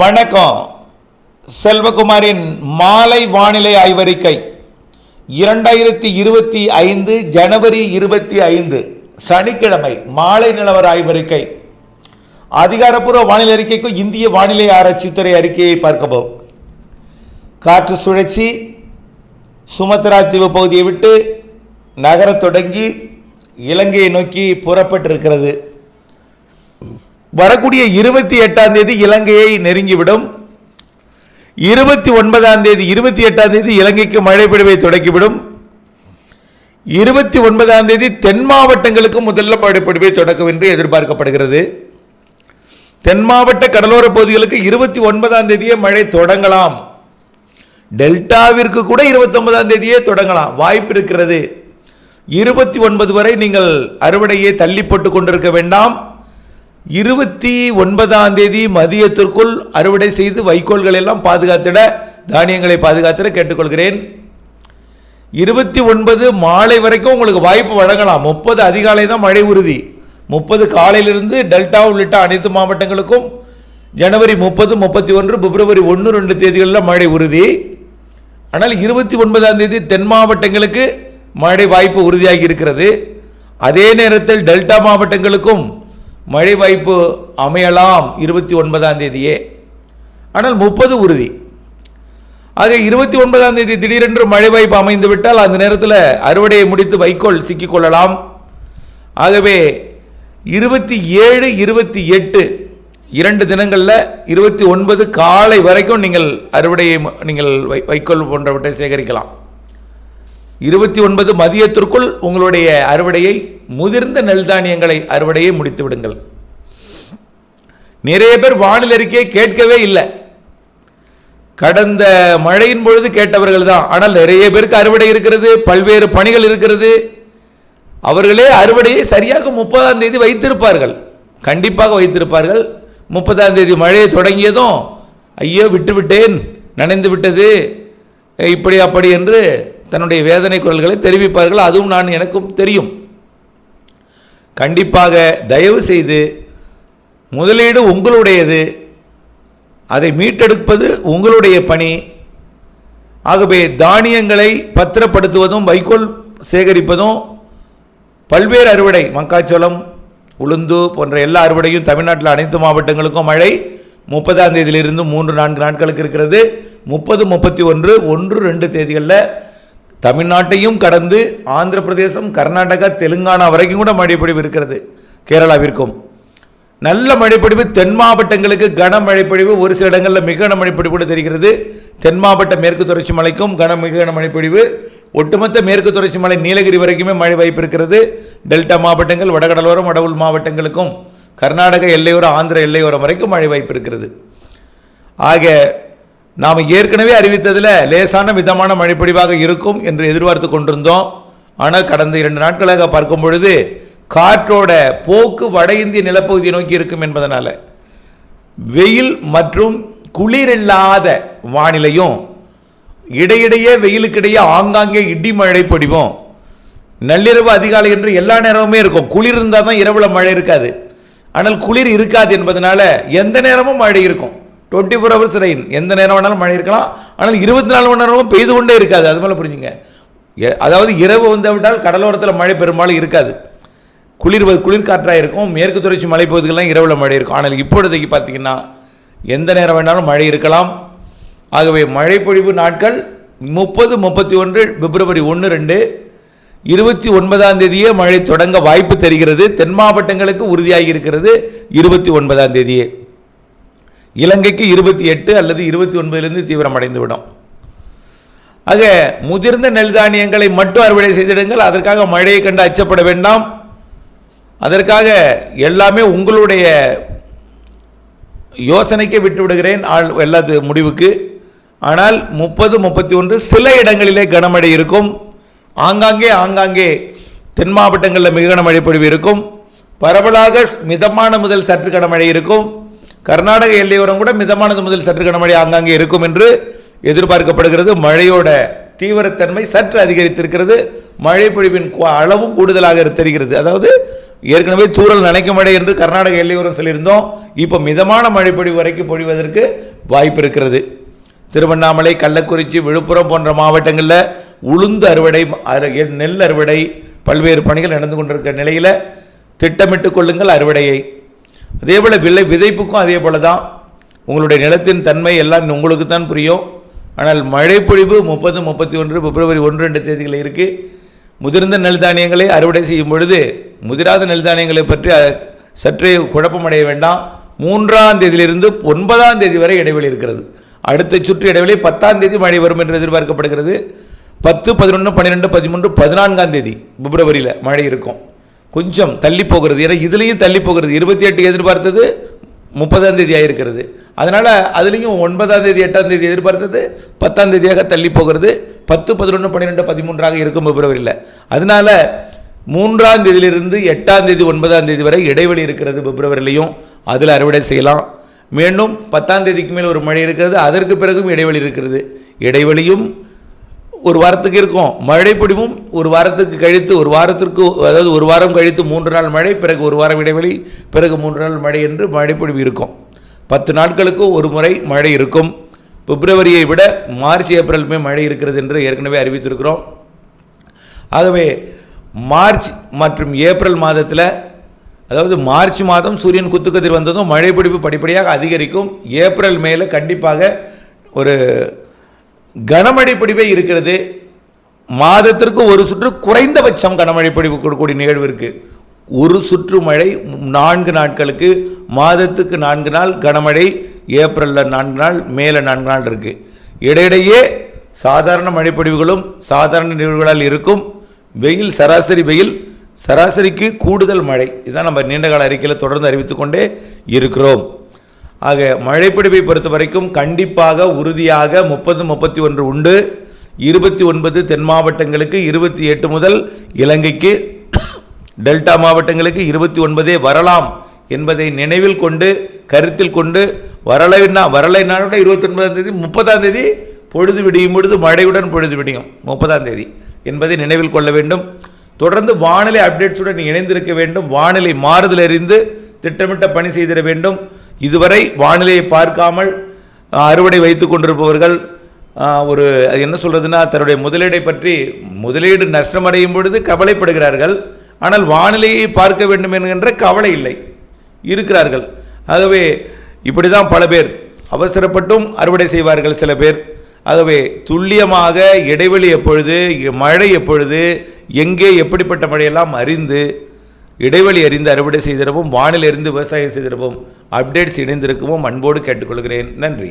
வணக்கம். செல்வகுமாரின் மாலை வானிலை ஆய்வறிக்கை. இரண்டாயிரத்தி இருபத்தி ஐந்து ஜனவரி இருபத்தி ஐந்து சனிக்கிழமை மாலை நிலவர ஆய்வறிக்கை. அதிகாரப்பூர்வ வானிலை அறிக்கைக்கும் இந்திய வானிலை ஆராய்ச்சித்துறை அறிக்கையை பார்க்கவும். காற்று சுழற்சி சுமத்ரா தீவு பகுதியை விட்டு நகரத் தொடங்கி இலங்கையை நோக்கி புறப்பட்டிருக்கிறது. வரக்கூடிய இருபத்தி எட்டாம் தேதி இலங்கையை நெருங்கிவிடும். இருபத்தி ஒன்பதாம் தேதி இருபத்தி எட்டாம் தேதி இலங்கைக்கு மழை பொழிவை தொடங்கிவிடும் இருபத்தி ஒன்பதாம் தேதி தென் மாவட்டங்களுக்கு முதல்ல மழை பொழிவை தொடக்கும் என்று எதிர்பார்க்கப்படுகிறது. தென் மாவட்ட கடலோர பகுதிகளுக்கு இருபத்தி ஒன்பதாம் தேதியே மழை தொடங்கலாம். டெல்டாவிற்கு கூட இருபத்தி ஒன்பதாம் தேதியே தொடங்கலாம். வாய்ப்பு இருக்கிறது. இருபத்தி ஒன்பது வரை நீங்கள் அறுவடையை தள்ளி போட்டு கொண்டிருக்க வேண்டாம். இருபத்தி ஒன்பதாம் தேதி மதியத்திற்குள் அறுவடை செய்து வைக்கோல்கள் எல்லாம் பாதுகாத்திட தானியங்களை பாதுகாத்திட கேட்டுக்கொள்கிறேன். இருபத்தி ஒன்பது மாலை வரைக்கும் உங்களுக்கு வாய்ப்பு வழங்கலாம். முப்பது அதிகாலை தான் மழை உறுதி. முப்பது காலையிலிருந்து டெல்டா உள்ளிட்ட அனைத்து மாவட்டங்களுக்கும் ஜனவரி முப்பது முப்பத்தி ஒன்று பிப்ரவரி ஒன்று ரெண்டு தேதிகளில் மழை உறுதி. ஆனால் இருபத்தி ஒன்பதாம் தேதி தென் மாவட்டங்களுக்கு மழை வாய்ப்பு உறுதியாகி இருக்கிறது. அதே நேரத்தில் டெல்டா மாவட்டங்களுக்கும் மழை வாய்ப்பு அமையலாம் இருபத்தி ஒன்பதாம் தேதியே. ஆனால் முப்பது உறுதி. ஆக இருபத்தி ஒன்பதாம் தேதி திடீரென்று மழை வாய்ப்பு அமைந்து விட்டால் அந்த நேரத்தில் அறுவடையை முடித்து வைக்கோல் சிக்கிக்கொள்ளலாம். ஆகவே இருபத்தி ஏழு இருபத்தி எட்டு இரண்டு தினங்களில் இருபத்தி ஒன்பது காலை வரைக்கும் நீங்கள் அறுவடையை நீங்கள் வை வைக்கோல் போன்றவற்றை சேகரிக்கலாம். இருபத்தி ஒன்பது மதியத்திற்குள் உங்களுடைய அறுவடையை முதிர்ந்த நெல் தானியங்களை அறுவடையை முடித்து விடுங்கள். நிறைய பேர் வானிலை அறிக்கையை கேட்கவே இல்லை. கடந்த மழையின் பொழுது கேட்டவர்கள் தான் ஆனால் நிறைய பேருக்கு அறுவடை இருக்கிறது பல்வேறு பணிகள் இருக்கிறது. அவர்களே அறுவடையை சரியாக முப்பதாம் தேதி வைத்திருப்பார்கள். கண்டிப்பாக வைத்திருப்பார்கள். முப்பதாம் தேதி மழையை தொடங்கியதும் ஐயோ விட்டுவிட்டேன் நனைந்து விட்டது இப்படி அப்படி என்று தன்னுடைய வேதனை குரல்களை தெரிவிப்பார்கள். அதுவும் நான் எனக்கும் தெரியும். கண்டிப்பாக தயவு செய்து முதலீடு உங்களுடையது. அதை மீட்டெடுப்பது உங்களுடைய பணி. ஆகவே தானியங்களை பத்திரப்படுத்துவதும் வைக்கோல் சேகரிப்பதும் பல்வேறு அறுவடை. மக்காச்சோளம் உளுந்து போன்ற எல்லா அறுவடையும் தமிழ்நாட்டில் அனைத்து மாவட்டங்களுக்கும் மழை முப்பதாம் தேதியிலிருந்து மூன்று நான்கு நாட்களுக்கு இருக்கிறது. முப்பது முப்பத்தி ஒன்று ஒன்று ரெண்டு தேதிகளில் தமிழ்நாட்டையும் கடந்து ஆந்திர பிரதேசம் கர்நாடகா தெலுங்கானா வரைக்கும் கூட மழைப்பொழிவு இருக்கிறது. கேரளாவிற்கும். நல்ல மழைப்பொழிவு தென் மாவட்டங்களுக்கு கனமழை பொழிவு ஒரு சில இடங்களில் மிக கன மழைப்பொழிவு கூட தெரிகிறது. தென் மாவட்ட மேற்கு தொடர்ச்சி மலைக்கும் கன மிக கன மழைப்பொழிவு. ஒட்டுமொத்த மேற்கு தொடர்ச்சி மலை நீலகிரி வரைக்குமே மழை வாய்ப்பு இருக்கிறது. டெல்டா மாவட்டங்கள் வடகடலோரம் வடவுள் மாவட்டங்களுக்கும் கர்நாடக எல்லையோரம் ஆந்திர எல்லையோரம் வரைக்கும் மழை வாய்ப்பு இருக்கிறது. ஆக நாம் ஏற்கனவே அறிவித்ததில் லேசான மிதமான மழைப்பொழிவாக இருக்கும் என்று எதிர்பார்த்து கொண்டிருந்தோம். ஆனால் கடந்த இரண்டு நாட்களாக பார்க்கும் பொழுது காற்றோட போக்கு வட இந்திய நிலப்பகுதியை நோக்கி இருக்கும் என்பதனால் வெயில் மற்றும் குளிரில்லாத வானிலையும் இடையிடையே வெயிலுக்கிடையே ஆங்காங்கே இடி மழை பொடிவும். நள்ளிரவு அதிகாலை என்று எல்லா நேரமுமே இருக்கும். குளிர் இருந்தால் தான் இரவில் மழை இருக்காது. ஆனால் குளிர் இருக்காது என்பதனால எந்த நேரமும் மழை இருக்கும். டுவெண்ட்டி ஃபோர் ஹவர்ஸ் ரெயின் எந்த நேரம் வேணாலும் மழை இருக்கலாம். ஆனால் இருபத்தி நாலு மணி நேரமும் பெய்து கொண்டே இருக்காது. அது மேலே புரிஞ்சுங்க. எ- அதாவது இரவு வந்து விட்டால் கடலோரத்தில் மழை பெரும்பாலும் இருக்காது. குளிர் குளிர்காற்றாக இருக்கும். மேற்கு தொடர்ச்சி மலைப்பகுதிகளெலாம் இரவில் மழை இருக்கும். ஆனால் இப்பொழுதைக்கு பார்த்தீங்கன்னா எந்த நேரம் வேணாலும் மழை இருக்கலாம். ஆகவே மழைப்பொழிவு நாட்கள் முப்பது முப்பத்தி ஒன்று பிப்ரவரி ஒன்று ரெண்டு இருபத்தி ஒன்பதாம் தேதியே மழை தொடங்க வாய்ப்பு தெரிகிறது. தென் மாவட்டங்களுக்கு உறுதியாகி இருக்கிறது இருபத்தி ஒன்பதாம் தேதியே. இலங்கைக்கு இருபத்தி எட்டு அல்லது இருபத்தி ஒன்பதிலிருந்து தீவிரம் அடைந்துவிடும். ஆக முதிர்ந்த நெல் தானியங்களை மட்டும் அறுவடை செய்திடுங்கள். அதற்காக மழையை கண்டு அச்சப்பட வேண்டாம். அதற்காக எல்லாமே உங்களுடைய யோசனைக்கே விட்டு விடுகிறேன் ஆள் எல்லாத்து முடிவுக்கு. ஆனால் முப்பது முப்பத்தி ஒன்று சில இடங்களிலே கனமழை இருக்கும். ஆங்காங்கே ஆங்காங்கே தென் மாவட்டங்களில் மிக கனமழை பொழிவு இருக்கும். பரவலாக மிதமான முதல் சற்று கனமழை இருக்கும். கர்நாடக எல்லையோரம் கூட மிதமானது முதல் சற்று கனமழை ஆங்காங்கே இருக்கும் என்று எதிர்பார்க்கப்படுகிறது. மழையோட தீவிரத்தன்மை சற்று அதிகரித்திருக்கிறது. மழை பொழிவின் அளவும் கூடுதலாக தெரிகிறது. அதாவது ஏற்கனவே தூறல் நனைக்க மழை என்று கர்நாடக எல்லையோரம் சொல்லியிருந்தோம் இப்போ மிதமான மழைப்பொழிவு வரைக்கும் பொழிவதற்கு வாய்ப்பு இருக்கிறது. திருவண்ணாமலை கள்ளக்குறிச்சி விழுப்புரம் போன்ற மாவட்டங்களில் உளுந்து அறுவடை நெல் அறுவடை பல்வேறு பணிகள் நடந்து கொண்டிருக்கிற நிலையில் திட்டமிட்டு கொள்ளுங்கள் அறுவடையை. அதேபோல் விலை விதைப்புக்கும் அதே போல தான். உங்களுடைய நிலத்தின் தன்மை எல்லாம் உங்களுக்கு தான் புரியும். ஆனால் மழைப்பொழிவு முப்பது முப்பத்தி ஒன்று பிப்ரவரி ஒன்று ரெண்டு தேதிகளில் இருக்குது முதிர்ந்த நெல் தானியங்களை அறுவடை செய்யும் பொழுது முதிராத நெல் தானியங்களை பற்றி சற்றே குழப்பமடைய வேண்டாம். மூன்றாம் தேதியிலிருந்து ஒன்பதாம் தேதி வரை இடைவெளி இருக்கிறது. அடுத்த சுற்று இடைவெளி பத்தாம் தேதி மழை வரும் என்று எதிர்பார்க்கப்படுகிறது. பத்து பதினொன்று பன்னிரெண்டு பதிமூன்று பதினான்காம் தேதி பிப்ரவரியில் மழை இருக்கும். கொஞ்சம் தள்ளி போகிறது. ஏன்னா இதுலேயும் தள்ளி போகிறது. இருபத்தி எட்டு எதிர்பார்த்தது முப்பதாம் தேதி ஆயிருக்கிறது. அதனால் அதுலேயும் ஒன்பதாம் தேதி எட்டாம் தேதி எதிர்பார்த்தது பத்தாம் தேதியாக தள்ளி போகிறது. பத்து பதினொன்று பன்னிரெண்டு பதிமூன்றாக இருக்கும் பிப்ரவரியில். அதனால மூன்றாம் தேதியிலிருந்து எட்டாம் தேதி ஒன்பதாம் தேதி வரை இடைவெளி இருக்கிறது பிப்ரவரிலையும் அதில் அறுவடை செய்யலாம். மீண்டும் பத்தாம் தேதிக்கு மேல் ஒரு மழை இருக்கிறது. அதற்கு பிறகும் இடைவெளி இருக்கிறது. இடைவெளியும் ஒரு வாரத்துக்கு இருக்கும். மழை பிடிவும் ஒரு வாரத்துக்கு கழித்து ஒரு வாரத்திற்கு அதாவது ஒரு வாரம் கழித்து மூன்று நாள் மழை பிறகு ஒரு வாரம் இடைவெளி பிறகு மூன்று நாள் மழை என்று மழை இருக்கும். பத்து நாட்களுக்கு ஒரு முறை மழை இருக்கும். பிப்ரவரியை விட மார்ச் ஏப்ரல் மே மழை இருக்கிறது என்று ஏற்கனவே அறிவித்திருக்கிறோம். ஆகவே மார்ச் மற்றும் ஏப்ரல் மாதத்தில் அதாவது மார்ச் மாதம் சூரியன் குத்துக்கதிர் வந்ததும் மழை பிடிப்பு படிப்படியாக அதிகரிக்கும். ஏப்ரல் மேல கண்டிப்பாக ஒரு கனமழை பொடிவே இருக்கிறது. மாதத்திற்கு ஒரு சுற்று குறைந்தபட்சம் கனமழை பிடிப்பு கொடுக்கக்கூடிய நிகழ்வு இருக்குது ஒரு சுற்று மழை நான்கு நாட்களுக்கு மாதத்துக்கு நான்கு நாள் கனமழை ஏப்ரலில் நான்கு நாள் மேலே நான்கு நாள் இருக்குது இடையிடையே சாதாரண மழைப்பொழிவுகளும் சாதாரண நிகழ்வுகளால் இருக்கும். வெயில் சராசரி வெயில் சராசரிக்கு கூடுதல் மழை. இதுதான் நம்ம நீண்டகால அறிக்கையில் தொடர்ந்து அறிவித்துக்கொண்டே இருக்கிறோம். ஆக மழைப்பிடிப்பை பொறுத்த வரைக்கும் கண்டிப்பாக உறுதியாக முப்பது முப்பத்தி ஒன்று உண்டு. இருபத்தி ஒன்பது தென் மாவட்டங்களுக்கு இருபத்தி எட்டு முதல் இலங்கைக்கு டெல்டா மாவட்டங்களுக்கு இருபத்தி ஒன்பதே வரலாம் என்பதை நினைவில் கொண்டு கருத்தில் கொண்டு வரலைன்னா வரலைனா கூட இருபத்தி ஒன்பதாம் தேதி முப்பதாம் தேதி பொழுது விடியும் பொழுது மழையுடன் பொழுது விடியும் முப்பதாம் தேதி என்பதை நினைவில் கொள்ள வேண்டும். தொடர்ந்து வானிலை அப்டேட்ஸுடன் இணைந்திருக்க வேண்டும். வானிலை மாறுதல் அறிந்து திட்டமிட்ட பணி செய்திட வேண்டும். இதுவரை வானிலையை பார்க்காமல் அறுவடை வைத்து கொண்டிருப்பவர்கள் ஒரு அது என்ன சொல்கிறதுனா தன்னுடைய முதலீடை பற்றி முதலீடு நஷ்டமடையும் பொழுது கவலைப்படுகிறார்கள். ஆனால் வானிலையை பார்க்க வேண்டும் என்கின்ற கவலை இல்லை. இருக்கிறார்கள். ஆகவே இப்படி தான் பல பேர் அவசரப்பட்டும் அறுவடை செய்வார்கள் சில பேர். ஆகவே துல்லியமாக இடைவெளி எப்பொழுது மழை எப்பொழுது எங்கே எப்படிப்பட்ட மழையெல்லாம் அறிந்து இடைவெளி அறிந்து அறுவடை செய்திடவும் வானிலிருந்து விவசாயம் செய்திடவும் அப்டேட்ஸ் இணைந்திருக்கவும் அன்போடு கேட்டுக்கொள்கிறேன். நன்றி.